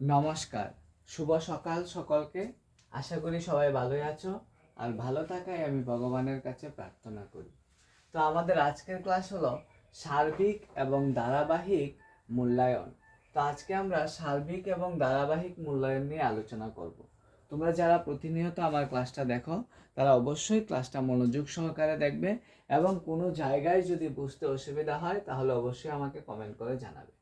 নমস্কার। শুভ সকাল সকলকে। আশা করি সবাই ভালোই আছো আর ভালো থাকাই আমি ভগবানের কাছে প্রার্থনা করি। তো আমাদের আজকের ক্লাস হলো সার্বিক এবং ধারাবাহিক মূল্যায়ন। তো আজকে আমরা সার্বিক এবং ধারাবাহিক মূল্যায়ন নিয়ে আলোচনা করব। তোমরা যারা প্রতিনিয়ত আমার ক্লাসটা দেখো, তারা অবশ্যই ক্লাসটা মনোযোগ সহকারে দেখবে এবং কোনো জায়গায় যদি বুঝতে অসুবিধা হয়, তাহলে অবশ্যই আমাকে কমেন্ট করে জানাবে।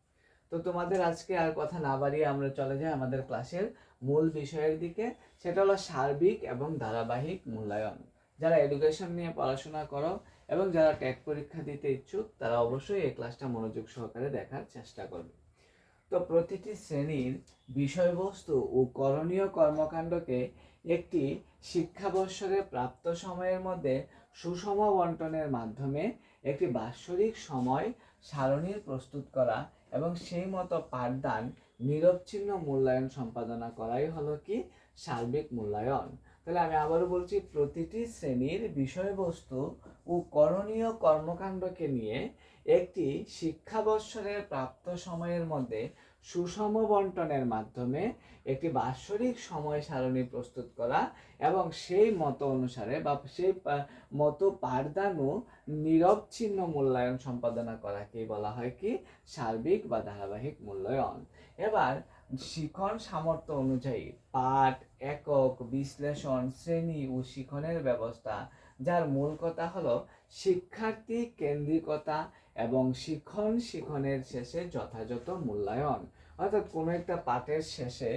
তো তোমাদের আজকে আর কথা না বাড়িয়ে আমরা চলে যাই আমাদের ক্লাসের মূল বিষয়ের দিকে। সেটা হলো সার্বিক এবং ধারাবাহিক মূল্যায়ন। যারা এডুকেশন নিয়ে পড়াশোনা করো এবং যারা টেক পরীক্ষা দিতে ইচ্ছুক, তারা অবশ্যই এই ক্লাসটা মনোযোগ সহকারে দেখার চেষ্টা করবে। তো প্রতিটি শ্রেণির বিষয়বস্তু ও করণীয় কর্মকাণ্ডকে একটি শিক্ষাবর্ষরে প্রাপ্ত সময়ের মধ্যে সুষম বন্টনের মাধ্যমে একটি বাৎসরিক সময় সারণীর প্রস্তুত করা এবং সেই মতো পাঠদান নিরবচ্ছিন্ন মূল্যায়ন সম্পাদনা করাই হলো কি? সার্বিক মূল্যায়ন। তাহলে আমি আবারও বলছি, প্রতিটি শ্রেণির বিষয়বস্তু ও করণীয় কর্মকাণ্ডকে নিয়ে একটি শিক্ষাবর্ষের প্রাপ্ত সময়ের মধ্যে সুষম বন্টনের মাধ্যমে একটি বাৎসরিক সময় সারণী প্রস্তুত করা এবং সেই মত অনুসারে বা সেই মতো পাঠদান নিরবচ্ছিন্ন মূল্যায়ন সম্পাদনা করাকে বলা হয় কি? সার্বিক বা ধারাবাহিক মূল্যায়ন। এবার শিখন সামর্থ্য অনুযায়ী পাঠ, একক, বিশ্লেষণ, শ্রেণি ও শিখনের ব্যবস্থা, যার মূল কথা হলো শিক্ষার্থী কেন্দ্রিকতা এবং শিখন শিখনের শেষে যথাযথ মূল্যায়ন। অর্থাৎ কোনো একটা পাঠের শেষে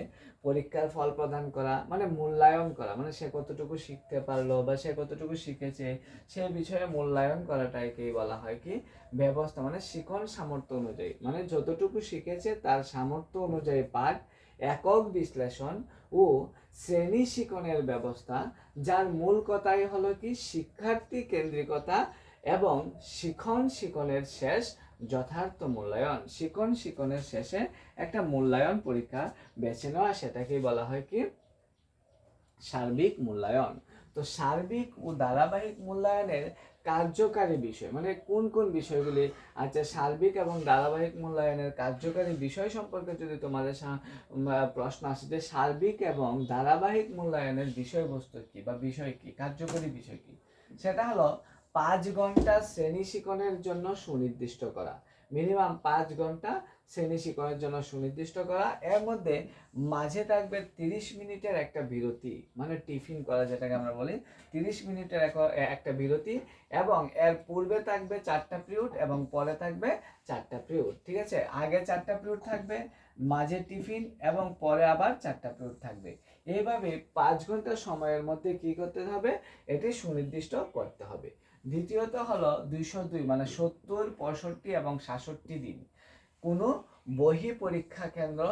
পরীক্ষার ফল প্রদান করা মানে মূল্যায়ন করা মানে সে কতটুকু শিখতে পারল বা সে কতটুকু শিখেছে সে বিষয়ে মূল্যায়ন করাটাকেই বলা হয় কি ব্যবস্থা মানে শিখন সামর্থ্য অনুযায়ী। মানে যতটুকু শিখেছে তার সামর্থ্য অনুযায়ী পাঠ, একক বিশ্লেষণ ও শ্রেণি শিখনের ব্যবস্থা, যার মূল কথাই হলো কি শিক্ষার্থী কেন্দ্রিকতা এবং শিখন শিখনের শেষ যথার্থ মূল্যায়ন, শিকন শিকনের শেষে একটা মূল্যায়ন পরীক্ষা বেছে নেওয়া, সেটাকেই বলা হয় কি? সার্বিক মূল্যায়ন। তো সার্বিক ও ধারাবাহিক মূল্যায়নের কার্যকারী বিষয় মানে কোন কোন বিষয়গুলি? আচ্ছা সার্বিক এবং ধারাবাহিক মূল্যায়নের কার্যকারী বিষয় সম্পর্কে যদি তোমাদের প্রশ্ন আসে যে সার্বিক এবং ধারাবাহিক মূল্যায়নের বিষয়বস্তু কি বা বিষয় কি, কার্যকরী বিষয় কি? সেটা হলো পাঁচ ঘণ্টা শ্রেণি শিক্ষণের জন্য সুনির্দিষ্ট করা। মিনিমাম পাঁচ ঘণ্টা শ্রেণি শিক্ষণের জন্য সুনির্দিষ্ট করা। এর মধ্যে মাঝে থাকবে তিরিশ মিনিটের একটা বিরতি মানে টিফিন করা যেটাকে আমরা বলি। তিরিশ মিনিটের এক- একটা বিরতি এবং এর পূর্বে থাকবে চারটা পিরিয়ড এবং পরে থাকবে চারটা পিরিয়ড, ঠিক আছে? আগে চারটা পিরিয়ড থাকবে, মাঝে টিফিন এবং পরে আবার চারটা পিরিয়ড থাকবে। এইভাবে পাঁচ ঘণ্টা সময়ের মধ্যে কি করতে হবে? এটি সুনির্দিষ্ট করতে হবে। দ্বিতীয়ত হলো দুইশো দুই মানে সত্তর, পঁয়ষট্টি এবং সাতষট্টি দিন। কোনো বহি পরীক্ষা কেন্দ্র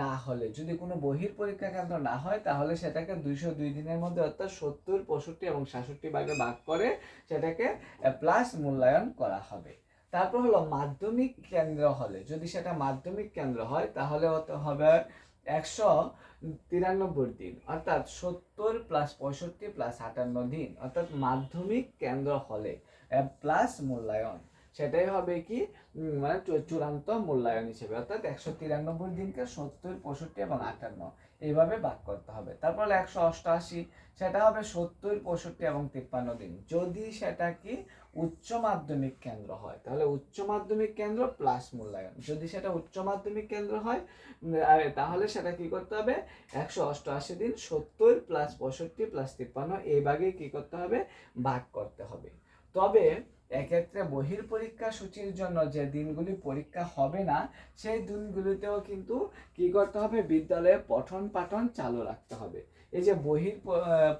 না হলে, যদি কোনো বহির পরীক্ষা কেন্দ্র না হয়, তাহলে সেটাকে দুইশো দুই দিনের মধ্যে অর্থাৎ সত্তর, পঁয়ষট্টি এবং সাতষট্টি ভাগে ভাগ করে সেটাকে প্লাস মূল্যায়ন করা হবে। তারপর হলো মাধ্যমিক কেন্দ্র হলে, যদি সেটা মাধ্যমিক কেন্দ্র হয়, তাহলে হবে একশো তিরানব্বই দিন, অর্থাৎ সত্তর প্লাস পঁয়ষট্টি প্লাস আটান্ন দিন, অর্থাৎ মাধ্যমিক কেন্দ্র হলে প্লাস মূল্যায়ন। সেটাই হবে কি মানে চূড়ান্ত মূল্যায়ন হিসেবে, অর্থাৎ একশো তিরানব্বই দিনকে সত্তর, পঁয়ষট্টি এবং আটান্ন এইভাবে ভাগ করতে হবে। তারপর একশো অষ্টআশি সেটা হবে সত্তর, পঁয়ষট্টি এবং তিপ্পান্ন দিন। যদি সেটা কি উচ্চ মাধ্যমিক কেন্দ্র হয়। তাহলে উচ্চ মাধ্যমিক কেন্দ্র প্লাস মূল্যায়ন। যদি সেটা উচ্চ মাধ্যমিক কেন্দ্র হয় তাহলে সেটা কি করতে হবে? একশো অষ্টআশি দিন সত্তর প্লাস পঁয়ষট্টি প্লাস তিপ্পান্ন, এই ভাগে কি করতে হবে? ভাগ করতে হবে। তবে এক্ষেত্রে বহির পরীক্ষা সূচির জন্য যে দিনগুলি পরীক্ষা হবে না, সেই দিনগুলিতেও কিন্তু কি করতে হবে? বিদ্যালয়ে পঠন পাঠন চালু রাখতে হবে। এই যে বহির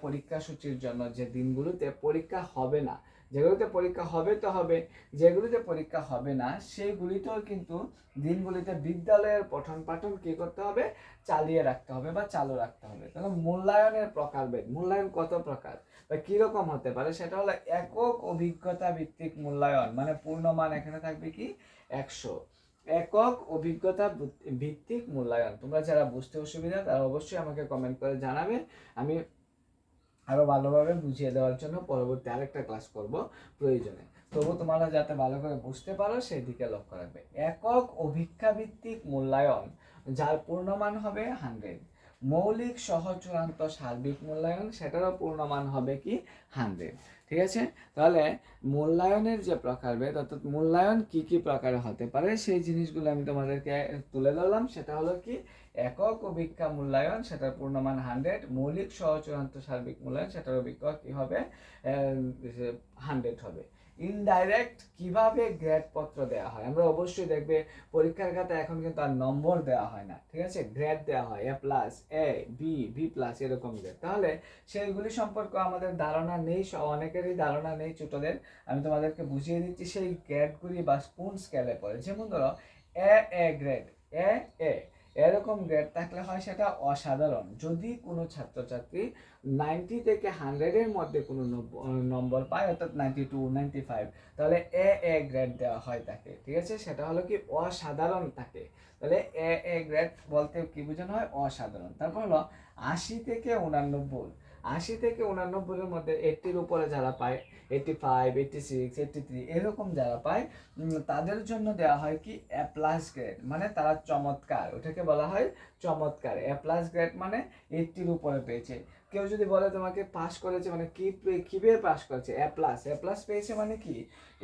পরীক্ষা সূচির জন্য যে দিনগুলোতে পরীক্ষা হবে না যেগুলোতে পরীক্ষা হবে তো হবে, যেগুলিতে পরীক্ষা হবে না সেইগুলিতেও কিন্তু দিনগুলিতে বিদ্যালয়ের পঠন পাঠন কি করতে হবে? চালিয়ে রাখতে হবে বা চালু রাখতে হবে। তাহলে মূল্যায়নের প্রকারভেদ, মূল্যায়ন কত প্রকার? বা কীরকম হতে পারে? সেটা হলো একক অভিজ্ঞতা ভিত্তিক মূল্যায়ন মানে পূর্ণমান এখানে থাকবে কি? একশো। একক অভিজ্ঞতা ভিত্তিক মূল্যায়ন, তোমরা যারা বুঝতে অসুবিধা, তারা অবশ্যই আমাকে কমেন্ট করে জানাবে। আমি আরও ভালোভাবে বুঝিয়ে দেওয়ার জন্য পরবর্তী আরেকটা ক্লাস করব প্রয়োজনে। তবু তোমরা যাতে ভালো করে বুঝতে পারো সেই দিকে লক্ষ্য রাখবে। একক অভিজ্ঞা ভিত্তিক মূল্যায়ন, যার পূর্ণমান হবে হান্ড্রেড মৌলিক সহ চূড়ান্ত সার্বিক মূল্যায়ন, সেটারও পূর্ণমান হবে কি হান্ড্রেড ঠিক আছে? তাহলে মূল্যায়নের যে প্রকারভেদ অর্থাৎ মূল্যায়ন কি কি প্রকারে হতে পারে, সেই জিনিসগুলো আমি তোমাদেরকে তুলে ধরলাম। সেটা হলো কি একক অভিজ্ঞা মূল্যায়ন, সেটার পূর্ণমান হান্ড্রেড মৌলিক সহ চূড়ান্ত সার্বিক মূল্যায়ন সেটার অভিজ্ঞা কি হবে? হান্ড্রেড হবে। ইনডাইরেক্ট কীভাবে গ্রেড পত্র দেওয়া হয়? আমরা অবশ্যই দেখবে পরীক্ষার খাতায় এখন কিন্তু আর নম্বর দেওয়া হয় না, ঠিক আছে? গ্রেড দেওয়া হয় A plus A B B plus এরকম গ্রেড তাহলে সেইগুলি সম্পর্কে আমাদের ধারণা নেই অনেকেরই ধারণা নেই ছোটদের। আমি তোমাদেরকে বুঝিয়ে দিচ্ছি সেই গ্রেডগুলি বা কোন স্কেলে পড়ে। যেমন ধরো এ এ গ্রেড এ এ এরকম গ্রেড থাকলে হয় সেটা অসাধারণ। যদি কোনো ছাত্রছাত্রী নাইনটি থেকে হান্ড্রেডের মধ্যে কোনো নম্বর পায়, অর্থাৎ নাইনটি টু নাইনটি ফাইভ তাহলে এ এ গ্রেড দেওয়া হয় তাকে, ঠিক আছে? সেটা হলো কি অসাধারণ তাকে। তাহলে এ এ গ্রেড বলতে কি বোঝানো হয়? অসাধারণ। তারপর হলো আশি থেকে উনানব্বই। আশি থেকে উনানব্বইয়ের মধ্যে এইটটির উপরে যারা পায় eighty five eighty six eighty three এরকম যারা পায় তাদের জন্য দেওয়া হয় কি? এ প্লাস গ্রেড মানে তারা চমৎকার। ওটাকে বলা হয় চমৎকার। এ প্লাস গ্রেড মানে এইটটির উপরে পেয়েছে। কেউ যদি বলে তোমাকে পাস করেছে মানে কি কীভাবে পাস করেছে? এ প্লাস এ প্লাস পেয়েছে মানে কি?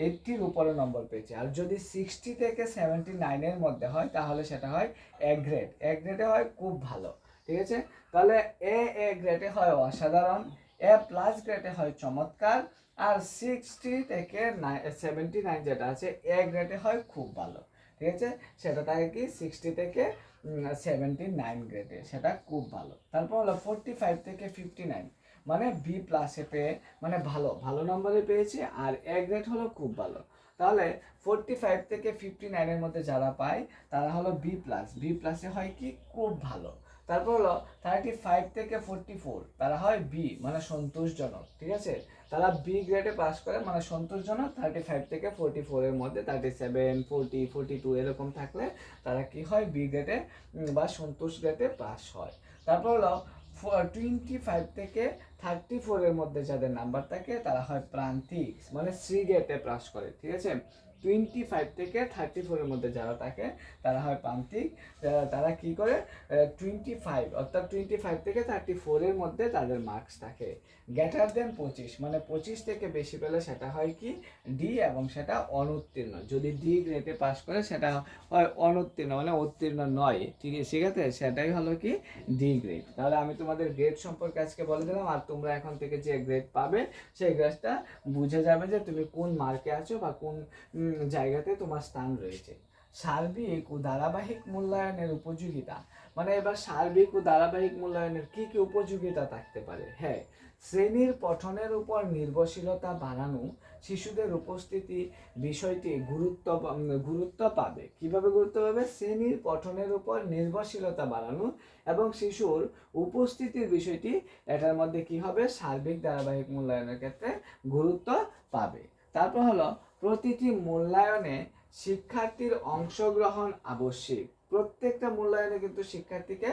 এইটটির উপরে নম্বর পেয়েছে। আর যদি সিক্সটি থেকে সেভেন্টি নাইনের মধ্যে হয়, তাহলে সেটা হয় এ গ্রেড এ গ্রেডে হয় খুব ভালো। ঠিক আছে? তাহলে এ এ গ্রেডে হয় অসাধারণ এ প্লাস গ্রেডে হয় চমৎকার, আর সিক্সটি থেকে সেভেন্টি নাইন যেটা আছে এ গ্রেডে হয় খুব ভালো, ঠিক আছে? সেটা থাকে কি? সিক্সটি থেকে সেভেন্টি নাইন গ্রেডে সেটা খুব ভালো। তারপর হলো ফোরটি ফাইভ থেকে ফিফটি নাইন মানে বি প্লাসে পেয়ে মানে ভালো ভালো নম্বরে পেয়েছে, আর এ গ্রেড হলো খুব ভালো। তাহলে ফোরটি ফাইভ থেকে ফিফটি নাইনের মধ্যে যারা পায়, তারা হলো বি প্লাস বি প্লাসে হয় কি? খুব ভালো। তারপর হলো থার্টি ফাইভ থেকে ফোরটি ফোর তারা হয় বি মানে সন্তোষজনক, ঠিক আছে? তারা বি গ্রেডে পাস করে মানে সন্তোষজনক থার্টি ফাইভ থেকে ফোরটি ফোরের মধ্যে thirty seven forty forty two এরকম থাকলে তারা কি হয়? বি গ্রেডে বা সন্তোষ গ্রেডে পাস হয়। তারপর হলো টোয়েন্টি ফাইভ থেকে থার্টি ফোরের মধ্যে যাদের নাম্বার থাকে, তারা হয় প্রান্তিক মানে সি গ্রেডে পাস করে, ঠিক আছে? টোয়েন্টি ফাইভ থেকে থার্টি ফোরের মধ্যে যারা থাকে, তারা হয় প্রান্তিক। তারা কি করে? টোয়েন্টি ফাইভ অর্থাৎ টোয়েন্টি ফাইভ থেকে থার্টি ফোরের মধ্যে তাদের মার্কস থাকে। গ্যাটার দেন পঁচিশ মানে পঁচিশ থেকে বেশি পেলে সেটা হয় কি? ডি এবং সেটা অনুত্তীর্ণ। যদি ডি গ্রেডে পাস করে, সেটা হয় অনুত্তীর্ণ মানে উত্তীর্ণ নয়। ঠিক ঠিক আছে? সেটাই হলো কি? ডি গ্রেড তাহলে আমি তোমাদের গ্রেড সম্পর্কে আজকে বলে দিলাম, আর তোমরা এখন থেকে যে গ্রেড পাবে, সেই গ্রেডটা বুঝে যাবে যে তুমি কোন মার্কে আছো বা কোন জায়গাতে তোমার স্থান রয়েছে। সার্বিক ও ধারাবাহিক মূল্যায়নের উপযোগিতা। মানে এবার সার্বিক ও ধারাবাহিক মূল্যায়নের কি কি উপযোগিতা থাকতে পারে? হ্যাঁ শ্রেণির পঠনের উপর নির্ভরশীলতা বাড়ানো শিশুদের উপস্থিতি বিষয়টি গুরুত্ব গুরুত্ব পাবে। কীভাবে গুরুত্ব পাবে? শ্রেণির পঠনের উপর নির্ভরশীলতা বাড়ানো এবং শিশুর উপস্থিতির বিষয়টি, এটার মধ্যে কি হবে? সার্বিক ধারাবাহিক মূল্যায়নের ক্ষেত্রে গুরুত্ব পাবে। তারপর হলো প্রতিটি মূল্যায়নে শিক্ষার্থীর অংশগ্রহণ আবশ্যিক। প্রত্যেকটা মূল্যায়নে কিন্তু শিক্ষার্থীকে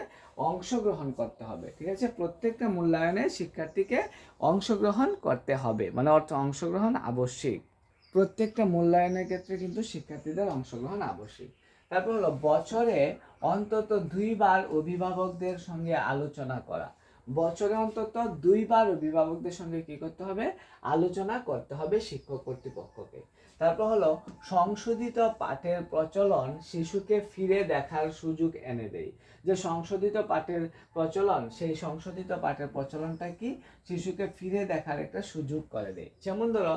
অংশগ্রহণ করতে হবে, ঠিক আছে? প্রত্যেকটা মূল্যায়নে শিক্ষার্থীকে অংশগ্রহণ করতে হবে মানে অর্থ অংশগ্রহণ আবশ্যিক। প্রত্যেকটা মূল্যায়নের ক্ষেত্রে কিন্তু শিক্ষার্থীদের অংশগ্রহণ আবশ্যিক। তারপর হলো বছরে অন্তত দুইবার অভিভাবকদের সঙ্গে আলোচনা করা। বছরে অন্তত দুইবার অভিভাবকদের সঙ্গে কি করতে হবে? আলোচনা করতে হবে শিক্ষক কর্তৃপক্ষকে। তারপর হলো, সংশোধিত পাঠের প্রচলন শিশুকে ফিরে দেখার সুযোগ এনে দেয়। যে সংশোধিত পাঠের প্রচলন, সেই সংশোধিত পাঠের প্রচলনটা কি? শিশুকে ফিরে দেখার একটা সুযোগ করে দেয়। যেমন ধরো,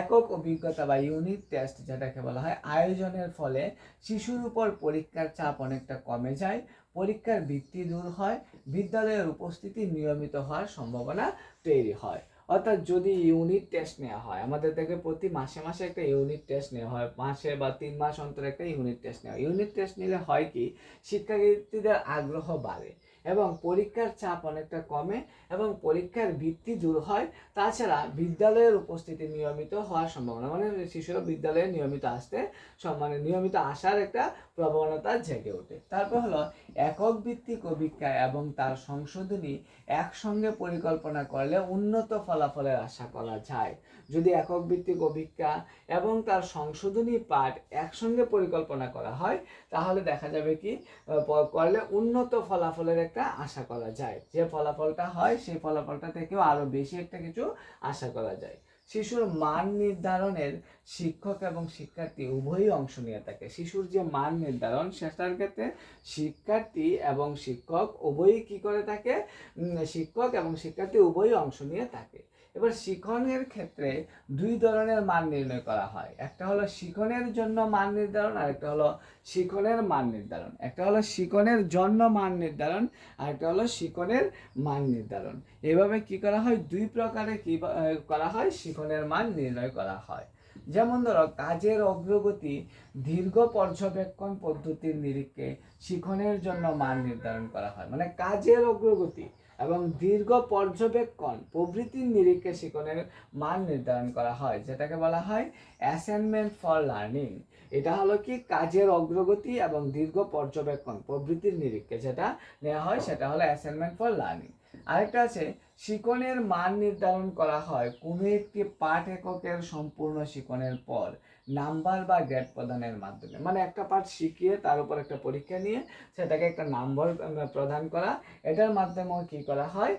একক অভিজ্ঞতা বা ইউনিট টেস্ট যেটাকে বলা হয়, আয়োজনের ফলে শিশুর উপর পরীক্ষার চাপ অনেকটা কমে যায়, পরীক্ষার ভিত্তি দূর হয়, বিদ্যালয়ের উপস্থিতি নিয়মিত হওয়ার সম্ভাবনা তৈরি হয়। অর্থাৎ যদি ইউনিট টেস্ট নেওয়া হয়, আমাদের থেকে প্রতি মাসে মাসে একটা ইউনিট টেস্ট নেওয়া হয়, মাসে বা তিন মাস অন্তর একটা ইউনিট টেস্ট নেওয়া হয়। ইউনিট টেস্ট নিলে হয় কি? শিক্ষার্থীদের আগ্রহ বাড়ে। এবং পরীক্ষার চাপ অনেকটা কমে এবং পরীক্ষার ভিত্তি দূর হয়, তাছাড়া বিদ্যালয়ের উপস্থিতি নিয়মিত হওয়ার সম্ভাবনা। মানে শিশুরা বিদ্যালয়ে নিয়মিত আসতে সব- মানে নিয়মিত আসার একটা প্রবণতা জেগে ওঠে। তারপর হলো একক ভিত্তিক অভিজ্ঞা এবং তার সংশোধনী একসঙ্গে পরিকল্পনা করলে উন্নত ফলাফলের আশা করা যায়। যদি একক ভিত্তিক অভিজ্ঞা এবং তার সংশোধনী পাঠ একসঙ্গে পরিকল্পনা করা হয়, তাহলে দেখা যাবে কি করলে উন্নত ফলাফলের একটা আশা করা যায়। যে ফলাফলটা হয়, সেই ফলাফলটা থেকেও আরও বেশি একটা কিছু আশা করা যায়। শিশুর মান নির্ধারণের শিক্ষক এবং শিক্ষার্থী উভয়ই অংশ নিয়ে থাকে। শিশুর যে মান নির্ধারণ, সেটার ক্ষেত্রে শিক্ষার্থী এবং শিক্ষক উভয়ই কি করে থাকে? শিক্ষক এবং শিক্ষার্থী উভয়ই অংশ নিয়ে থাকে। এবার শিখনের ক্ষেত্রে দুই ধরনের মান নির্ণয় করা হয়। একটা হলো শিখনের জন্য মান নির্ধারণ আর একটা হলো শিখনের মান নির্ধারণ। একটা হলো শিখনের জন্য মান নির্ধারণ আর একটা হলো শিখনের মান নির্ধারণ। এভাবে কি করা হয়? দুই প্রকারে কি করা হয়? শিখনের মান নির্ণয় করা হয়। যেমন ধরো, কাজের অগ্রগতি দীর্ঘ পর্যবেক্ষণ পদ্ধতির নিরিখে শিখনের জন্য মান নির্ধারণ করা হয়। মানে কাজের অগ্রগতি এবং দীর্ঘ পর্যবেক্ষণ প্রভৃতির নিরিখে শিখনের মান নির্ধারণ করা হয়, যেটাকে বলা হয় অ্যাসাইনমেন্ট ফর লার্নিং এটা হলো কি কাজের অগ্রগতি এবং দীর্ঘ পর্যবেক্ষণ প্রভৃতির নিরিখে যেটা নেওয়া হয়, সেটা হলো অ্যাসাইনমেন্ট ফর লার্নিং আরেকটা আছে, শিকনের মান নির্ধারণ করা হয় কোনো একটি পাঠ এককের সম্পূর্ণ শিকনের পর। নাম্বার বা গ্রেড প্রদানের মাধ্যমে। মানে একটা পাঠ শিখিয়ে তার উপর একটা পরীক্ষা নিয়ে সেটাকে একটা নাম্বার প্রদান করা। এটার মাধ্যমেও কি করা হয়?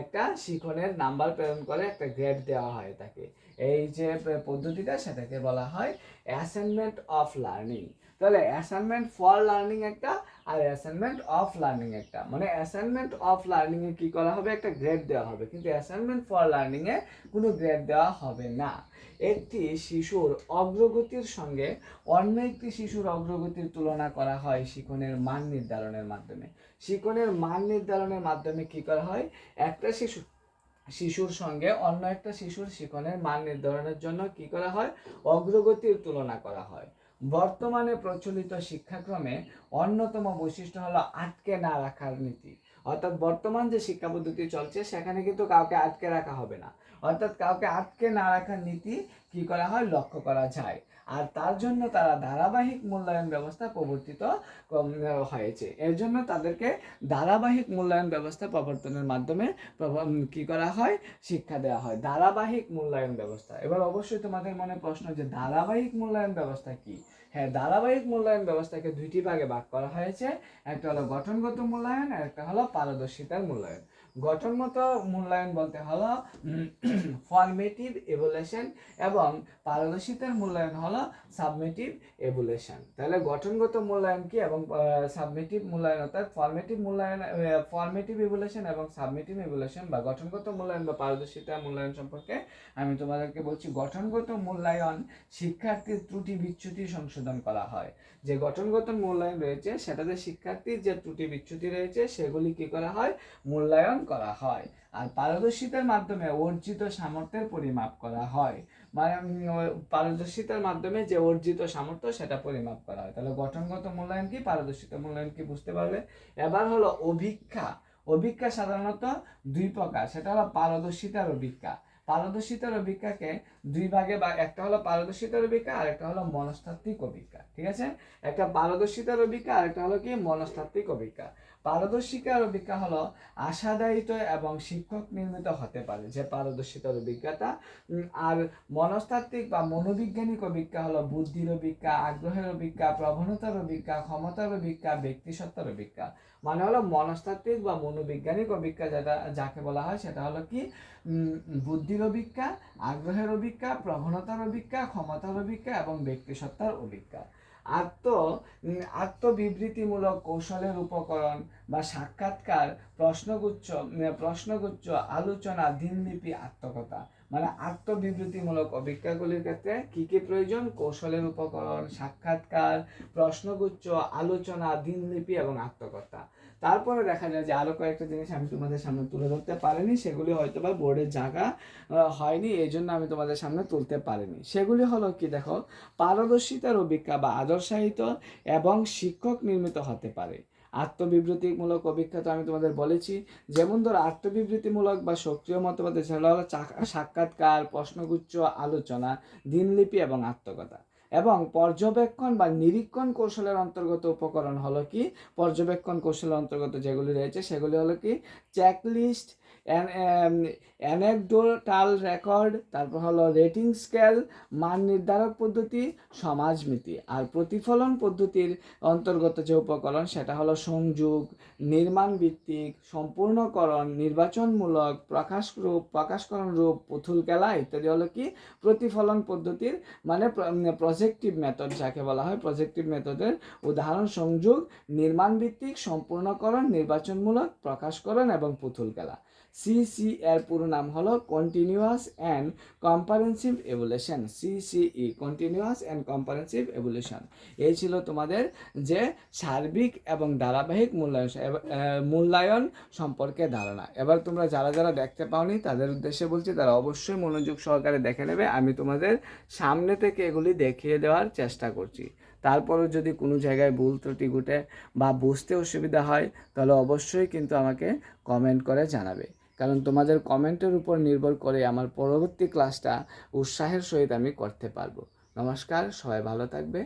একটা শিখনের নাম্বার প্রেরণ করে একটা গ্রেড দেওয়া হয় তাকে। এই যে পদ্ধতিটা সেটাকে বলা হয় অ্যাসাইনমেন্ট অফ লার্নিং তাহলে অ্যাসাইনমেন্ট ফর লার্নিং একটা আর অ্যাসাইনমেন্ট অফ লার্নিং একটা। মানে অ্যাসাইনমেন্ট অফ লার্নিং এ কি করা হবে? একটা গ্রেড দেওয়া হবে। কিন্তু অ্যাসাইনমেন্ট ফর লার্নিং এ কোনো গ্রেড দেওয়া হবে না। একটি শিশুর অগ্রগতির সঙ্গে অন্য একটি শিশুর অগ্রগতির তুলনা করা হয় শিখনের মান নির্ধারণের মাধ্যমে। শিখনের মান নির্ধারণের মাধ্যমে কি করা হয়? একটা শিশু, শিশুর সঙ্গে অন্য একটা শিশুর শিখনের মান নির্ধারণের জন্য কি করা হয়? অগ্রগতির তুলনা করা হয়। বর্তমানে প্রচলিত শিক্ষাক্রমে অন্যতম বৈশিষ্ট্য হলো আটকে না রাখার নীতি। অর্থাৎ বর্তমান যে শিক্ষা পদ্ধতি চলছে, সেখানে কিন্তু কাউকে আটকে রাখা হবে না। অর্থাৎ কাউকে আটকে না রাখার নীতি কি করা হয়? লক্ষ্য করা যায়। আর তার জন্য তারা ধারাবাহিক মূল্যায়ন ব্যবস্থা প্রবর্তিত হয়েছে। এর জন্য তাদেরকে ধারাবাহিক মূল্যায়ন ব্যবস্থা প্রবর্তনের মাধ্যমে কি করা হয়? শিক্ষা দেওয়া হয়। ধারাবাহিক মূল্যায়ন ব্যবস্থা। এবার অবশ্যই তোমাদের মনে প্রশ্ন যে ধারাবাহিক মূল্যায়ন ব্যবস্থা কি? হ্যাঁ ধারাবাহিক মূল্যায়ন ব্যবস্থাকে দুইটি ভাগে ভাগ করা হয়েছে। একটা হলো গঠনগত মূল্যায়ন আর একটা হলো পারদর্শিতার মূল্যায়ন। গঠনগত মূল্যায়ন বলতে হলো ফর্মেটিভ এভুলেশন এবং পারদর্শিতার মূল্যায়ন হলো সাবমেটিভ এভুলেশন। তাহলে গঠনগত মূল্যায়ন কি এবং সাবমেটিভ মূল্যায়ন অর্থাৎ ফর্মেটিভ মূল্যায়ন ফর্মেটিভ এভুলেশন এবং সাবমেটিভ এভুলেশন বা গঠনগত মূল্যায়ন বা পারদর্শিতা মূল্যায়ন সম্পর্কে আমি তোমাদেরকে বলছি, গঠনগত মূল্যায়ন শিক্ষার্থীর ত্রুটি বিচ্যুতি সংশোধন করা হয়। যে গঠনগত মূল্যায়ন রয়েছে, সেটাতে শিক্ষার্থীর যে ত্রুটি বিচ্যুতি রয়েছে, সেগুলি কি করা হয়? মূল্যায়ন করা হয়। আর পারদর্শিতার মাধ্যমে অর্জিত সামর্থ্যের পরিমাপ করা হয়। মানে পারদর্শিতার মাধ্যমে যে অর্জিত সামর্থ্য, সেটা পরিমাপ করা হয়। তাহলে গঠনগত মূল্যায়ন কি, পারদর্শিতা মূল্যায়ন কি বুঝতে পারবে? এবার হলো অভিক্ষা। অভিক্ষা সাধারণত দুই প্রকার। সেটা হলো পারদর্শিতার অভিক্ষা। পারদর্শিতার অভিজ্ঞাকে দুই ভাগে বা একটা হলো পারদর্শিতার অভিজ্ঞা আর একটা হলো মনস্তাত্ত্বিক অভিজ্ঞা ঠিক আছে? একটা পারদর্শিতার অভিজ্ঞা আর একটা হলো কি? মনস্তাত্ত্বিক অভিজ্ঞা পারদর্শিকার অভিজ্ঞা হলো আশাদায়িত এবং শিক্ষক নির্মিত হতে পারে যে পারদর্শিতার অভিজ্ঞতা আর মনস্তাত্ত্বিক বা মনোবিজ্ঞানিক অভিজ্ঞা হলো বুদ্ধির অভিজ্ঞা আগ্রহের অভিজ্ঞা প্রবণতার অভিজ্ঞা ক্ষমতার অভিজ্ঞা ব্যক্তিসত্তার অভিজ্ঞা মানে হলো মনস্তাত্ত্বিক বা মনোবিজ্ঞানিক অভিজ্ঞা যেটা, যাকে বলা হয়, সেটা হলো কি বুদ্ধির অভিজ্ঞা, আগ্রহের অভিজ্ঞা, প্রবণতার অভিজ্ঞা, ক্ষমতার অভিজ্ঞা এবং ব্যক্তিসত্তার অভিজ্ঞা। আত্ম আত্মবিবৃতিমূলক কৌশলের উপকরণ বা সাক্ষাৎকার, প্রশ্নগুচ্ছ প্রশ্নগুচ্ছ আলোচনা, দিনলিপি, আত্মকথা। মানে আত্মবিবৃতিমূলক অভিজ্ঞাগুলির ক্ষেত্রে কী কী প্রয়োজন? কৌশলের উপকরণ, সাক্ষাৎকার, প্রশ্নগুচ্ছ, আলোচনা, দিনলিপি এবং আত্মকথা। তারপরে দেখা যায় যে আরও কয়েকটা জিনিস আমি তোমাদের সামনে তুলে ধরতে পারিনি, সেগুলি হয়তো বা বোর্ডের জায়গা হয়নি এই জন্য আমি তোমাদের সামনে তুলতে পারিনি। সেগুলি হলো কি দেখো পারদর্শিতার অভিজ্ঞা বা আদর্শায়িত এবং শিক্ষক নির্মিত হতে পারে। আত্মবিবৃতিমূলক অভিজ্ঞতা তো আমি তোমাদের বলেছি, যেমন ধরো আত্মবিবৃতিমূলক বা সক্রিয় মতবাদে সেটা হলো সাক্ষাৎকার, প্রশ্নগুচ্ছ, আলোচনা, দিনলিপি এবং আত্মকথা। এবং পর্যবেক্ষণ বা নিরীক্ষণ কৌশলের অন্তর্গত উপকরণ হলো কি? পর্যবেক্ষণ কৌশলের অন্তর্গত যেগুলি রয়েছে সেগুলি হলো কি? চেকলিস্ট অ্যানেকডোটাল রেকর্ড, তারপর হলো রেটিং স্কেল, মান নির্ধারক পদ্ধতি, সমাজমিতি। আর প্রতিফলন পদ্ধতির অন্তর্গত যে উপকরণ, সেটা হলো সংযোগ, নির্মাণ ভিত্তিক, সম্পূর্ণকরণ, নির্বাচনমূলক, প্রকাশ রূপ, প্রকাশকরণ রূপ, পুতুল খেলা ইত্যাদি হলো কি? প্রতিফলন পদ্ধতির মানে প্রজেক্টিভ মেথড যাকে বলা হয় প্রজেক্টিভ মেথডের উদাহরণ, সংযোগ, নির্মাণ ভিত্তিক, সম্পূর্ণকরণ, নির্বাচনমূলক, প্রকাশকরণ এবং পুতুল খেলা। সিসি এর পুরো নাম হলো continuous and comprehensive evaluation CCE continuous and comprehensive evaluation এই ছিল তোমাদের যে সার্বিক এবং ধারাবাহিক মূল্যায়ন মূল্যায়ন সম্পর্কে ধারণা। এবার তোমরা যারা যারা দেখতে পাওনি, তাদের উদ্দেশ্যে বলছি, তারা অবশ্যই মনোযোগ সহকারে দেখে নেবে। আমি তোমাদের সামনে থেকে এগুলি দেখিয়ে দেওয়ার চেষ্টা করছি। তারপরও যদি কোনো জায়গায় ভুল ত্রুটি ঘটে বা বুঝতে অসুবিধা হয়, তাহলে অবশ্যই কিন্তু আমাকে কমেন্ট করে জানাবে। কারণ তোমাদের কমেন্টের উপর নির্ভর করে আমার পরবর্তী ক্লাসটা উৎসাহের সহিত আমি করতে পারব। নমস্কার, সবাই ভালো থাকবে।